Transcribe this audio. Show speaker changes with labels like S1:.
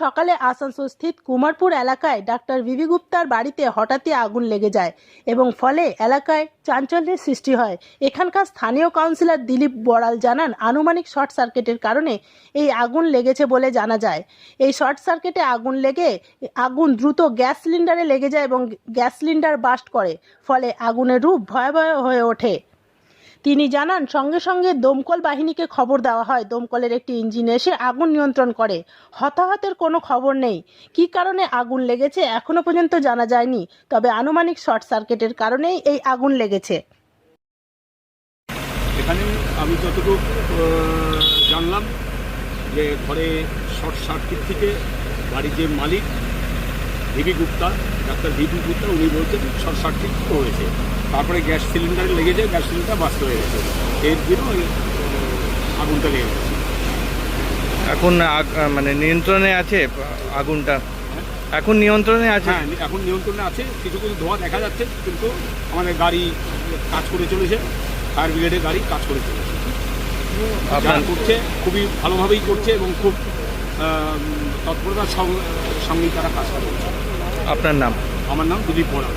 S1: সকালে আসানসোল স্থিত কুমারপুর এলাকায় ডাক্তার বিবি গুপ্তার বাড়িতে হঠাৎই আগুন লেগে যায় এবং ফলে এলাকায় চাঞ্চল্যের সৃষ্টি হয়। এখানকার স্থানীয় কাউন্সিলর দিলীপ বড়াল জানান, আনুমানিক শর্ট সার্কিটের কারণে এই আগুন লেগেছে বলে জানা যায়। এই শর্ট সার্কিটে আগুন লেগে, আগুন দ্রুত গ্যাস সিলিন্ডারে লেগে যায় এবং গ্যাস সিলিন্ডার বাস্ট করে, ফলে আগুনের রূপ ভয়াবহ হয়ে ওঠে। তিনি জানান, সঙ্গে সঙ্গে দমকল বাহিনীকে খবর দেওয়া হয়। দমকলের একটি ইঞ্জিন এসে আগুন নিয়ন্ত্রণ করে। হতাহতের কোনো খবর নেই। কী কারণে আগুন লেগেছে এখনও পর্যন্ত জানা যায়নি। তবে আনুমানিক শর্ট সার্কিটের কারণেই এই আগুন লেগেছে।
S2: এখানে আমি যতটুকু জানলাম যে ঘরে শর্ট সার্কিট থেকে বাড়ির যে মালিক V B Gupta doctor V B Gupta উনি বলছেন শর্ট সার্কিট হয়েছে। তারপরে গ্যাস সিলিন্ডারে লেগেছে গ্যাস সিলিন্ডার বাস্ট হয়ে গেছে। এর জন্য ওই, আগুনটা লেগে গেছে।
S3: এখন আগ- মানে নিয়ন্ত্রণে আছে আগুনটা? এখন নিয়ন্ত্রণে আছে?
S2: হ্যাঁ এখন নিয়ন্ত্রণে আছে। কিছু কিছু ধোঁয়া দেখা যাচ্ছে কিন্তু আমাদের গাড়ি কাজ করে চলেছে। ফায়ার ব্রিগেডের গাড়ি কাজ করে চলেছে। যারা করছে খুবই ভালোভাবেই করছে এবং খুব তৎপরতার সঙ্গে সঙ্গেই তারা কাজ করছে।
S3: আপনার নাম?
S2: আমার নাম দিলীপ বড়া